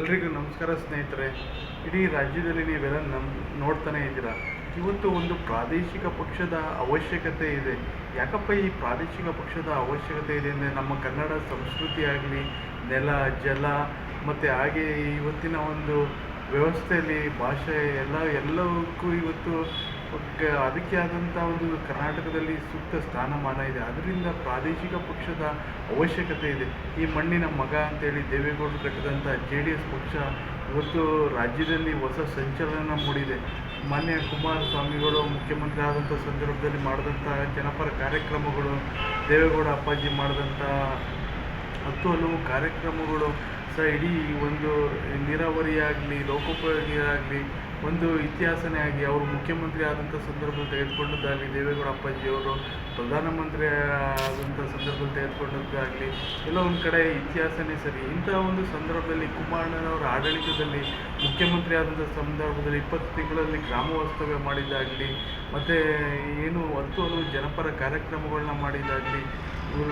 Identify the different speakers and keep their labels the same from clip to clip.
Speaker 1: ಎಲ್ರಿಗೂ ನಮಸ್ಕಾರ ಸ್ನೇಹಿತರೆ. ಇಡೀ ರಾಜ್ಯದಲ್ಲಿ ನೀವೆಲ್ಲ ನಮ್, ನೋಡ್ತಾನೆ ಇದ್ದೀರಾ. ಇವತ್ತು ಒಂದು ಪ್ರಾದೇಶಿಕ ಪಕ್ಷದ ಅವಶ್ಯಕತೆ ಇದೆ. ಯಾಕಪ್ಪ ಈ ಪ್ರಾದೇಶಿಕ ಪಕ್ಷದ ಅವಶ್ಯಕತೆ ಇದೆ ಅಂದರೆ ನಮ್ಮ ಕನ್ನಡ ಸಂಸ್ಕೃತಿ ಆಗಲಿ, ನೆಲ, ಜಲ, ಮತ್ತು ಹಾಗೆ ಇವತ್ತಿನ ಒಂದು ವ್ಯವಸ್ಥೆಯಲ್ಲಿ ಭಾಷೆ ಎಲ್ಲ ಎಲ್ಲವಕ್ಕೂ ಇವತ್ತು ಕ- ಅದಕ್ಕೆ ಆದಂಥ ಒಂದು ಕರ್ನಾಟಕದಲ್ಲಿ ಸೂಕ್ತ ಸ್ಥಾನಮಾನ ಇದೆ. ಅದರಿಂದ ಪ್ರಾದೇಶಿಕ ಪಕ್ಷದ ಅವಶ್ಯಕತೆ ಇದೆ. ಈ ಮಣ್ಣಿನ ಮಗ ಅಂತೇಳಿ ದೇವೇಗೌಡರು ಕಟ್ಟಿದಂಥ ಜೆ ಡಿ ಎಸ್ ಪಕ್ಷ ಇವತ್ತು ರಾಜ್ಯದಲ್ಲಿ ಹೊಸ ಸಂಚಲನ ಮೂಡಿದೆ. ಮಾನ್ಯ ಕುಮಾರಸ್ವಾಮಿಗಳು ಮುಖ್ಯಮಂತ್ರಿ ಆದಂಥ ಸಂದರ್ಭದಲ್ಲಿ ಮಾಡಿದಂಥ ಜನಪರ ಕಾರ್ಯಕ್ರಮಗಳು, ದೇವೇಗೌಡ ಅಪ್ಪಾಜಿ ಮಾಡಿದಂಥ ಹತ್ತು ಹಲವು ಕಾರ್ಯಕ್ರಮಗಳು ಸಹ ಇಡೀ ಒಂದು ನೀರಾವರಿಯಾಗಲಿ ಲೋಕೋಪಯೋಗಿ ಒಂದು ಇತಿಹಾಸನೇ ಆಗಿ ಅವರು ಮುಖ್ಯಮಂತ್ರಿ ಆದಂಥ ಸಂದರ್ಭದಲ್ಲಿ ತೆಗೆದುಕೊಂಡದ್ದಾಗಲಿ, ದೇವೇಗೌಡ ಅಪ್ಪಾಜಿಯವರು ಪ್ರಧಾನಮಂತ್ರಿ ಆದಂಥ ಸಂದರ್ಭದಲ್ಲಿ ತೆಗೆದುಕೊಂಡದ್ದಾಗಲಿ, ಎಲ್ಲ ಒಂದು ಕಡೆ ಇತಿಹಾಸನೇ ಸರಿ. ಇಂಥ ಒಂದು ಸಂದರ್ಭದಲ್ಲಿ ಕುಮಾರಣ್ಣನವರ ಆಡಳಿತದಲ್ಲಿ ಮುಖ್ಯಮಂತ್ರಿ ಆದಂಥ ಸಂದರ್ಭದಲ್ಲಿ ಇಪ್ಪತ್ತು ತಿಂಗಳಲ್ಲಿ ಗ್ರಾಮ ವಾಸ್ತವ್ಯ ಮಾಡಿದ್ದಾಗಲಿ, ಮತ್ತು ಏನು ಹತ್ತು ಹಲವು ಜನಪರ ಕಾರ್ಯಕ್ರಮಗಳನ್ನ ಮಾಡಿದ್ದಾಗಲಿ,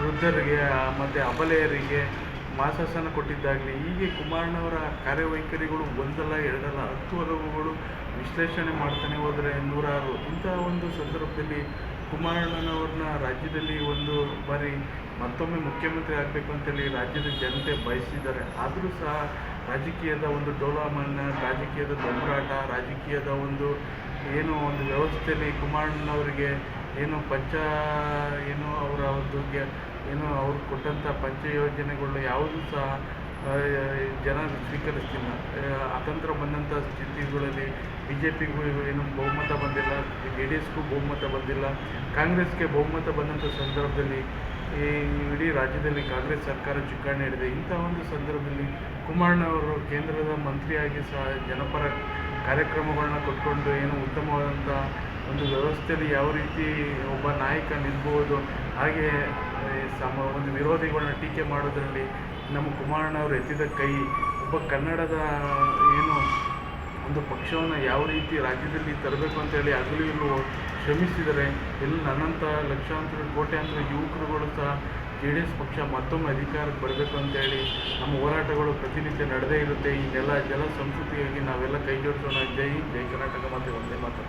Speaker 1: ವೃದ್ಧರಿಗೆ, ಮತ್ತು ಅಬಲೆಯರಿಗೆ ಮಾಸಾಸನ ಕೊಟ್ಟಿದ್ದಾಗಲಿ, ಹೀಗೆ ಕುಮಾರಣ್ಣವರ ಕಾರ್ಯವೈಖರಿಗಳು ಒಂದಲ್ಲ, ಎರಡಲ್ಲ, ಹತ್ತು ಹಲವುಗಳು ವಿಶ್ಲೇಷಣೆ ಮಾಡ್ತಾನೆ ಹೋದರೆ ನೂರಾರು. ಇಂತಹ ಒಂದು ಸಂದರ್ಭದಲ್ಲಿ ಕುಮಾರಣ್ಣನವ್ರನ್ನ ರಾಜ್ಯದಲ್ಲಿ ಒಂದು ಬಾರಿ ಮತ್ತೊಮ್ಮೆ ಮುಖ್ಯಮಂತ್ರಿ ಆಗಬೇಕು ಅಂತೇಳಿ ರಾಜ್ಯದ ಜನತೆ ಬಯಸಿದ್ದಾರೆ. ಆದರೂ ಸಹ ರಾಜಕೀಯದ ಒಂದು ಡೋಲಾಮನ್ನ, ರಾಜಕೀಯದ ದೊಂಬರಾಟ ರಾಜಕೀಯದ ಒಂದು ಏನು ಒಂದು ವ್ಯವಸ್ಥೆಯಲ್ಲಿ ಕುಮಾರಣ್ಣನವರಿಗೆ ಏನು ಪಂಚ, ಏನು ಅವರ ಒಂದು ಏನು ಅವ್ರು ಕೊಟ್ಟಂಥ ಪಂಚ ಯೋಜನೆಗಳು ಯಾವುದೂ ಸಹ ಜನ ಸ್ವೀಕರಿಸ್ತಿಲ್ಲ. ಅತಂತ್ರ ಬಂದಂಥ ಸ್ಥಿತಿಗಳಲ್ಲಿ ಬಿ ಜೆ ಪಿಗೂ ಏನು ಬಹುಮತ ಬಂದಿಲ್ಲ, ಜೆ ಡಿ ಎಸ್ಗೂ ಬಹುಮತ ಬಂದಿಲ್ಲ, ಕಾಂಗ್ರೆಸ್ಗೆ ಬಹುಮತ ಬಂದಂಥ ಸಂದರ್ಭದಲ್ಲಿ ಈ ಇಡೀ ರಾಜ್ಯದಲ್ಲಿ ಕಾಂಗ್ರೆಸ್ ಸರ್ಕಾರ ಚುಕ್ಕಾಣಿ ಹಿಡಿದೆ ಇಂಥ ಒಂದು ಸಂದರ್ಭದಲ್ಲಿ ಕುಮಾರಣ್ಣ ಅವರು ಕೇಂದ್ರದ ಮಂತ್ರಿಯಾಗಿ ಸಹ ಜನಪರ ಕಾರ್ಯಕ್ರಮಗಳನ್ನ ಕೊಟ್ಕೊಂಡು ಏನು ಉತ್ತಮವಾದಂಥ ಒಂದು ವ್ಯವಸ್ಥೆಯಲ್ಲಿ ಯಾವ ರೀತಿ ಒಬ್ಬ ನಾಯಕ ನಿಲ್ಬೋದು, ಹಾಗೆ ಸಮ ಒಂದು ವಿರೋಧಿಗಳನ್ನ ಟೀಕೆ ಮಾಡೋದರಲ್ಲಿ ನಮ್ಮ ಕುಮಾರಣ್ಣ ಅವರು ಎತ್ತಿದ ಕೈ, ಒಬ್ಬ ಕನ್ನಡದ ಏನು ಒಂದು ಪಕ್ಷವನ್ನು ಯಾವ ರೀತಿ ರಾಜ್ಯದಲ್ಲಿ ತರಬೇಕು ಅಂತೇಳಿ ಹಗಲು ಶ್ರಮಿಸಿದರೆ ಎಲ್ಲಿ ನನ್ನಂಥ ಲಕ್ಷಾಂತರ ಕೋಟ್ಯಾಂತರ ಯುವಕರುಗಳು ಸಹ ಜೆ ಡಿ ಎಸ್ ಪಕ್ಷ ಮತ್ತೊಮ್ಮೆ ಅಧಿಕಾರಕ್ಕೆ ಬರಬೇಕು ಅಂತೇಳಿ ನಮ್ಮ ಹೋರಾಟಗಳು ಪ್ರತಿನಿತ್ಯ ನಡೆದೇ ಇರುತ್ತೆ. ಈ ನೆಲ, ಜಲ ಸಂಸ್ಕೃತಿಯಾಗಿ ನಾವೆಲ್ಲ ಕೈ ಜೋಡಿಸೋಣ. ಜೈ ಜೈ ಕರ್ನಾಟಕ ಮತ್ತು ಒಂದೇ ಮಾತು